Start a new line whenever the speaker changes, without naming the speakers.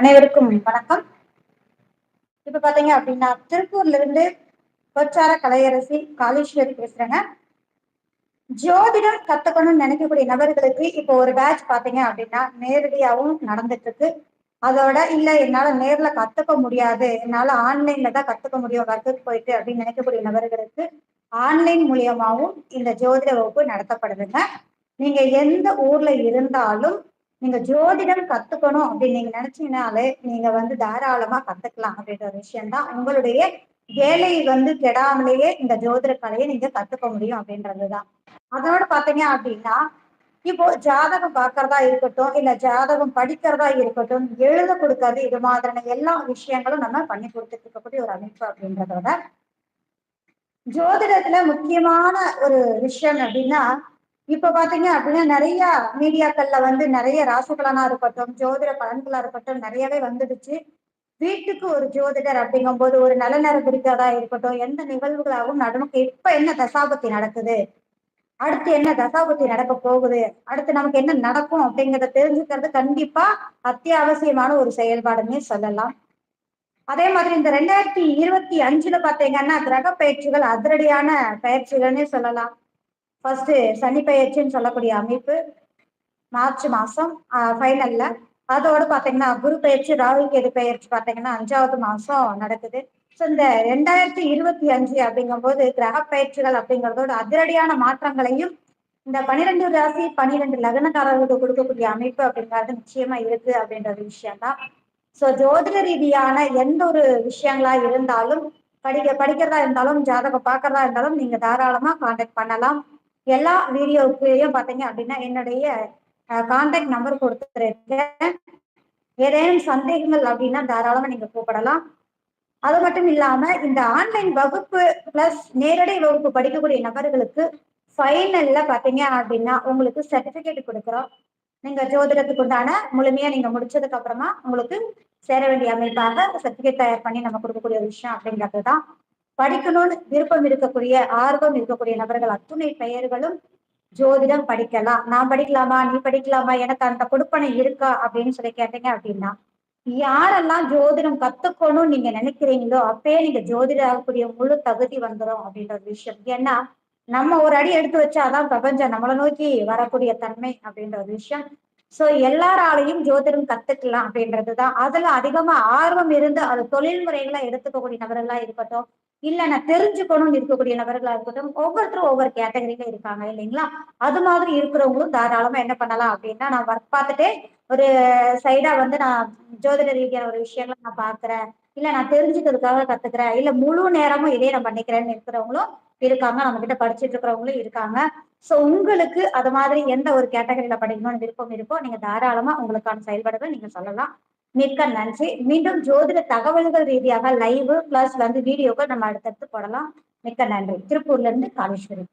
அனைவருக்கும் வணக்கம். இப்ப பாத்தீங்க அப்படின்னா திருப்பூர்ல இருந்து கொச்சார கலையரசி காளீஸ்வரி பேசுறேங்க. ஜோதிடம் கத்துக்கணும்னு நினைக்கக்கூடிய நபர்களுக்கு இப்போ ஒரு பேட்ச் பாத்தீங்க அப்படின்னா நேரடியாகவும் நடந்துட்டு இருக்கு அதோட இல்ல என்னால நேர்ல கத்துக்க முடியாது. என்னால ஆன்லைன்ல தான் கத்துக்க முடியும் ஒர்க்குக்கு போயிட்டு அப்படின்னு நினைக்கக்கூடிய நபர்களுக்கு ஆன்லைன் மூலியமாகவும் இந்த ஜோதிட வகுப்பு நடத்தப்படுதுங்க. நீங்க எந்த ஊர்ல இருந்தாலும் நீங்க ஜோதிடம் கத்துக்கணும் அப்படின்னு நீங்க நினைச்சீங்கனாலே நீங்க வந்து தாராளமா கத்துக்கலாம் அப்படின்ற ஒரு விஷயம் தான் உங்களுடைய வேலை வந்து கெடாமலேயே இந்த ஜோதிட கலையை நீங்க கத்துக்க முடியும் அப்படின்றதுதான். அதோட பாத்தீங்க அப்படின்னா இப்போ ஜாதகம் பார்க்கறதா இருக்கட்டும் இல்ல ஜாதகம் படிக்கிறதா இருக்கட்டும் எழுத கொடுக்கறது இது மாதிரியான எல்லா விஷயங்களும் நம்ம பண்ணி கொடுத்துட்டு இருக்கக்கூடிய ஒரு அமைப்பு அப்படின்றதோட ஜோதிடத்துல முக்கியமான ஒரு விஷயம் அப்படின்னா இப்ப பாத்தீங்க அப்படின்னா நிறைய மீடியாக்கள்ல வந்து நிறைய ராசிபலனா இருக்கட்டும் ஜோதிட பலன்களா இருக்கட்டும் நிறையவே வந்துடுச்சு. வீட்டுக்கு ஒரு ஜோதிடர் அப்படிங்கும் போது ஒரு நல்ல நேரம் குறிக்கிறதா இருக்கட்டும் எந்த நிகழ்வுகளாகவும் நடனுக்கு இப்ப என்ன தசாபத்தி நடக்குது? அடுத்து என்ன தசாபத்தி நடக்க போகுது? அடுத்து நமக்கு என்ன நடக்கும் அப்படிங்கிறத தெரிஞ்சுக்கிறது கண்டிப்பா அத்தியாவசியமான ஒரு செயல்பாடுன்னே சொல்லலாம். அதே மாதிரி இந்த ரெண்டாயிரத்தி இருபத்தி அஞ்சுல பாத்தீங்கன்னா கிரக பயிற்சிகள் அதிரடியான பயிற்சிகள்னே சொல்லலாம். ஃபர்ஸ்ட் சனி பயிற்சின்னு சொல்லக்கூடிய அமைப்பு மார்ச் மாசம் ஃபைனல்ல அதோட பாத்தீங்கன்னா குரு பயிற்சி ராகு கேது பயிற்சி பாத்தீங்கன்னா அஞ்சாவது மாசம் நடக்குது. ஸோ இந்த ரெண்டாயிரத்தி இருபத்தி அஞ்சு அப்படிங்கும் போது கிரக பயிற்சிகள் அப்படிங்கிறதோட அதிரடியான மாற்றங்களையும் இந்த பனிரெண்டு ராசி பனிரெண்டு லக்னக்காரர்களுக்கு கொடுக்கக்கூடிய அமைப்பு அப்படிங்கிறது நிச்சயமா இருக்கு அப்படின்ற ஒரு விஷயம் தான் ஸோ ஜோதிட ரீதியான எந்த ஒரு விஷயங்களா இருந்தாலும் படிக்க படிக்கிறதா இருந்தாலும் ஜாதகம் பார்க்கறதா இருந்தாலும் நீங்க தாராளமா கான்டாக்ட் பண்ணலாம். எல்லா வீடியோக்குள்ளேயும் பாத்தீங்க அப்படின்னா என்னுடைய கான்டாக்ட் நம்பர் கொடுத்துருக்கேன். ஏதேனும் சந்தேகங்கள் அப்படின்னா தாராளமா நீங்க கூப்பிடலாம். அது மட்டும் இல்லாம இந்த ஆன்லைன் வகுப்பு பிளஸ் நேரடி வகுப்பு படிக்கக்கூடிய நபர்களுக்கு ஃபைனல்ல பாத்தீங்க அப்படின்னா உங்களுக்கு சர்டிபிகேட் கொடுக்குறோம். நீங்க ஜோதிடத்துக்கு உண்டான முழுமையா நீங்க முடிச்சதுக்கு அப்புறமா உங்களுக்கு சேர வேண்டிய அமைப்பாக சர்டிபிகேட் தயார் பண்ணி நம்ம கொடுக்கக்கூடிய விஷயம் அப்படிங்கிறது தான் படிக்கணும்னு விருப்பம் இருக்கக்கூடிய ஆர்வம் இருக்கக்கூடிய நபர்கள் அத்துணை பெயர்களும் ஜோதிடம் படிக்கலாம். நான் படிக்கலாமா? நீ படிக்கலாமா? எனக்கு அந்த கொடுப்பனை இருக்கா? அப்படின்னு சொல்லி கேட்டீங்க அப்படின்னா யாரெல்லாம் ஜோதிடம் கத்துக்கணும்னு நீங்க நினைக்கிறீங்களோ அப்பயே நீங்க ஜோதிட ஆகக்கூடிய முழு தகுதி வந்துடும் அப்படின்ற ஒரு விஷயம். ஏன்னா நம்ம ஒரு அடி எடுத்து வச்சாதான் பிரபஞ்சம் நம்மளை நோக்கி வரக்கூடிய தன்மை அப்படின்ற ஒரு விஷயம். சோ எல்லாராலையும் ஜோதிடம் கத்துக்கலாம் அப்படின்றதுதான். அதுல அதிகமா ஆர்வம் இருந்து அது தொழில் முறைகளா எடுத்துக்கக்கூடிய நபர்களா இருக்கட்டும் இல்ல நான் தெரிஞ்சுக்கணும்னு இருக்கக்கூடிய நபர்களா இருக்கட்டும் ஒவ்வொருத்தரும் ஒவ்வொரு கேட்டகரியில இருக்காங்க இல்லைங்களா? அது மாதிரி இருக்கிறவங்களும் தாராளமா என்ன பண்ணலாம் அப்படின்னா நான் ஒர்க் பார்த்துட்டே ஒரு சைடா வந்து நான் ஜோதிட ரீதியான ஒரு விஷயங்களை நான் பாக்குறேன் இல்ல நான் தெரிஞ்சுக்கிறதுக்காக கத்துக்கிறேன். இல்ல முழு நேரமும் இதே நான் பண்ணிக்கிறேன்னு இருக்கிறவங்களும் இருக்காங்க நம்ம கிட்ட படிச்சுட்டு இருக்கிறவங்களும் இருக்காங்க. சோ உங்களுக்கு அது மாதிரி எந்த ஒரு கேட்டகரியில படிக்கணும்னு விருப்பம் இருக்கோ நீங்க தாராளமா உங்களுக்கான செயல்பாடுகள் நீங்க சொல்லலாம். மிக்க நன்றி. மீண்டும் ஜோதிட தகவல்கள் ரீதியாக லைவ் பிளஸ் வந்து வீடியோக்கள் நம்ம அடுத்தடுத்து போடலாம். மிக்க நன்றி. திருப்பூர்ல இருந்து காளேஸ்வரி